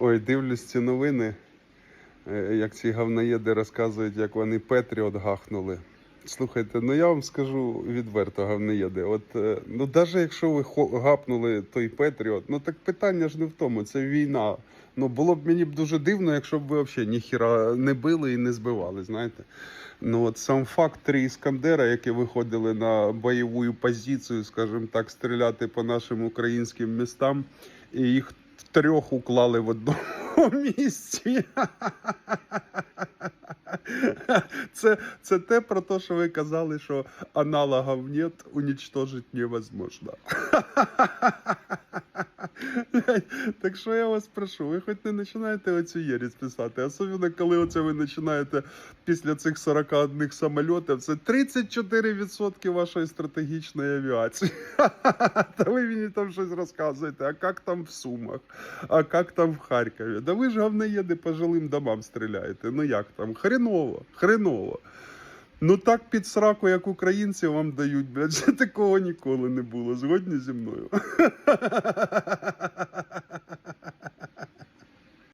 Ой, дивлюсь ці новини, е, як ці говноєди розказують, як вони Петріот гахнули. Слухайте, ну я вам скажу відверто, говноєди. От е, ну навіть якщо ви гапнули той Петріот, ну так питання ж не в тому, це війна. Ну було б мені б дуже дивно, якщо б ви взагалі ніхіра не били і не збивали, знаєте. Ну от сам факт три іскандера, які виходили на бойову позицію, скажімо так, стріляти по нашим українським містам, і їх трьох уклали в одному місці. Це, це те про те, що ви казали, що аналогів нет, уничтожить невозможно. Так що я вас прошу, ви хоч не починаєте оцю єрість писати, особливо коли оце ви починаєте після цих 41 самольотів, це 34% вашої стратегічної авіації. Та ви мені там щось розказуєте, а як там в Сумах, а як там в Харкові? Да ви ж говноєди по жилим домам стріляєте. Ну як там? Хреново, хреново. Ну так під сраку, як українці вам дають, блядь, такого ніколи не було. Згодні зі мною.